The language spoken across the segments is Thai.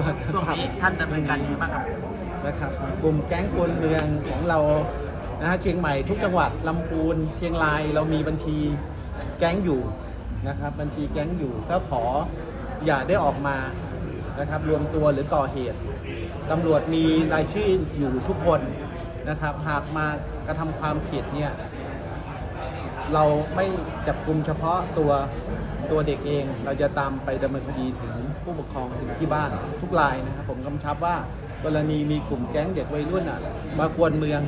วงนี้ท่านดำเนินการยังไงบ้างครับนะครับกลุ่มแก๊งกวนเมืองของเรานะฮะเชียงใหม่ทุกจังหวัดลำพูนเชียงรายเรามีบัญชีแก๊งอยู่นะครับบัญชีแก๊งอยู่ก็ขออย่าได้ออกมานะครับรวมตัวหรือก่อเหตุตำรวจมีรายชื่ออยู่ทุกคนนะครับหากมากระทำความผิดเนี่ย เราไม่จับกลุ่มเฉพาะตัวตัวเด็กเอง เราจะตามไปดำเนินคดีถึงผู้ปกครองถึงที่บ้านทุกรายนะครับผมกำชับว่ากรณีมีกลุ่มแก๊งเด็กวัยรุ่นอะมากวนเมือง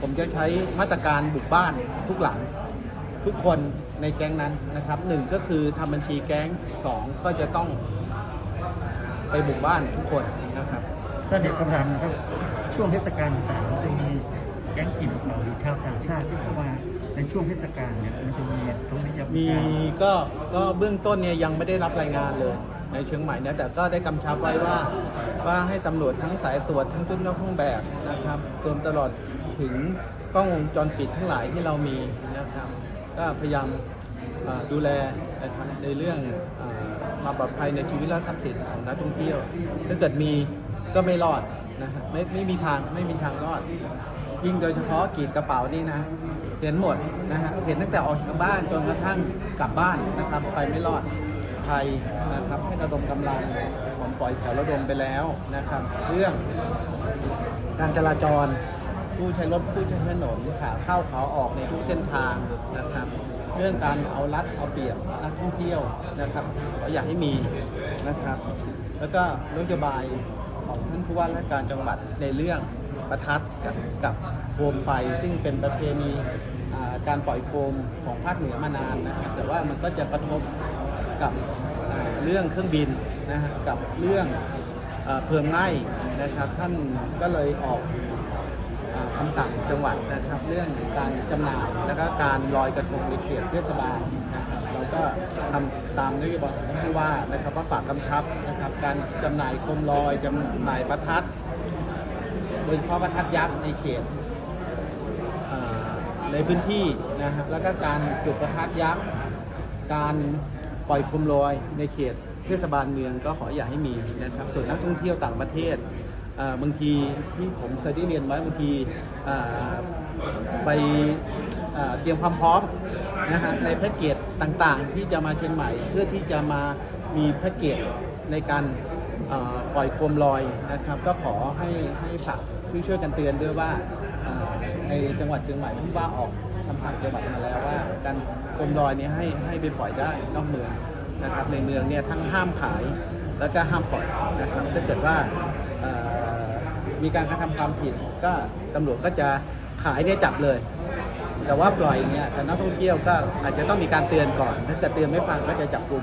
ผมจะใช้มาตรการบุกบ้านทุกหลัง ทุกคนในแก๊งนั้นนะครับหนึ่งก็คือทำบัญชีแก๊งสองก็จะต้องไปบุกบ้านทุกคนนะครับท่าเด็กคำถามครับช่วงเทศกาลต่าง ๆมันจะมีแก๊งกลิ่นเผาหรือชาวต่างชาติที่บอกว่าในช่วงเทศกาลเนี่ยมันจะมีตรงนี้จะมีก็ก็เบื้องต้นเนี่ยยังไม่ได้รับรายงานเลยในเชียงใหม่เนี่ยแต่ก็ได้กำชับไว้ว่าว่าให้ตำรวจทั้งสายตรวจทั้งทุนนอกเครื่องแบบนะครับรวมตลอดถึงกล้องวงจรปิดทั้งหลายที่เรามีนะครับ ก็พยายามเอ่อดูแลนะครับในเรื่องเอ่อความปลอดภัยในชีวิตและทรัพย์สินของนักท่องเที่ยว ถ้าเกิดมีก็ไม่รอด นะฮะไม่ไม่มีทางไม่มีทางรอด ยิ่งโดยเฉพาะกีดกระเป๋านี่นะเห็นหมดนะฮะเห็นตั้งแต่ออกจากบ้านจนกระทั่งกลับบ้านนะครับไปไม่รอดไทยนะครับให้ระดมกำลังผมปล่อยแถวระดมไปแล้วนะครับ เรื่องการจราจรผู้ใช้รถผู้ใช้ถนนขาเข้าขาออกในทุกเส้นทางนะครับ เรื่องการเอารัดเอาเปรียบนักท่องเที่ยวนะครับขออยากให้มีนะครับ แล้วก็นโยบาย ของท่านผู้ว่าราชการจังหวัดในเรื่องประทัดกับกับโคมไฟ ซึ่งเป็นประเพณีอ่าการปล่อยโคมของภาคเหนือมานานนะครับแต่ว่ามันก็จะกระทบกับอ่าเรื่องเครื่องบินนะฮะกับเรื่องเอ่อเพลิงไหม้นะครับท่านก็เลยออก อ่าคำสั่งจังหวัดนะครับเรื่องการจำหน่ายแล้วก็การลอยกระทงในเขตเทศบาล ทำตามนโยบายของท่านผู้ว่านะครับว่าฝากกำชับนะครับ การจำหน่ายโคมลอยจำหน่ายประทัด โดยเฉพาะประทัดยักษ์ในเขตอ่าในพื้นที่นะครับแล้วก็การจุดประทัดยักษ์การปล่อยโคมลอยในเขตเทศบาลเมืองก็ขออย่าให้มีนะครับ ส่วนนักท่องเที่ยวต่างประเทศบางทีที่ผมเคยได้เรียนไว้บางทีไปเตรียมความพร้อม นะฮะในแพ็กเกจต่างๆ ที่จะมาเชียงใหม่ เพื่อที่จะมามีแพ็กเกจในการปล่อยโคมลอยนะครับ ก็ขอให้ให้ฝากช่วยช่วยกันเตือนด้วยว่าในจังหวัดเชียงใหม่ผู้ว่าออกคำสั่งจังหวัดมาแล้วว่า การโคมลอยนี้ให้ให้ไปปล่อยได้นอกเมืองนะครับ ในเมืองเนี่ยทั้งห้ามขายแล้วก็ห้ามปล่อยนะครับถ้าเกิดว่ามีการกระทำความผิดก็ตำรวจก็จะ ขายเนี่ยจับเลย แต่ว่าปล่อยเนี่ยแต่นักท่องเที่ยวก็อาจจะต้องมีการเตือนก่อน ถ้าเกิดเตือนไม่ฟังก็จะจับกลุ่ม